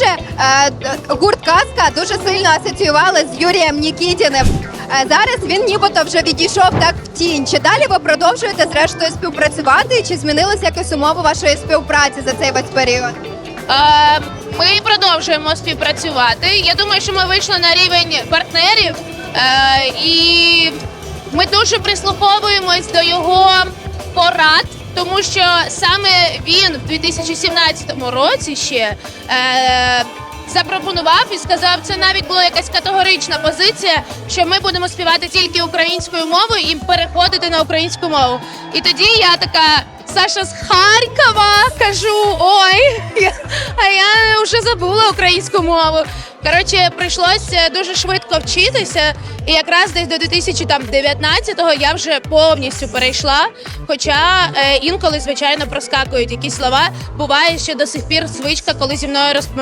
Раніше е, гурт Казка дуже сильно асоціювали з Юрієм Нікітіним. Е, зараз він нібито вже відійшов так в тінь. Чи далі ви продовжуєте зрештою співпрацювати? Чи змінилась якось умова вашої співпраці за цей весь період? Е, Ми продовжуємо співпрацювати. Я думаю, що ми вийшли на рівень партнерів, і ми дуже прислуховуємось до його порад, тому що саме він в 2017 році ще. Е, Запропонував і сказав, це навіть була якась категорична позиція, що ми будемо співати тільки українською мовою і переходити на українську мову. І тоді я така Саша з Харкова кажу: ой, вже забула українську мову. Коротше, прийшлося дуже швидко вчитися, і якраз десь до 2019-го я вже повністю перейшла. Хоча е, інколи, звичайно, проскакують якісь слова. Буває, що до сих пір звичка, коли зі мною розмовляють.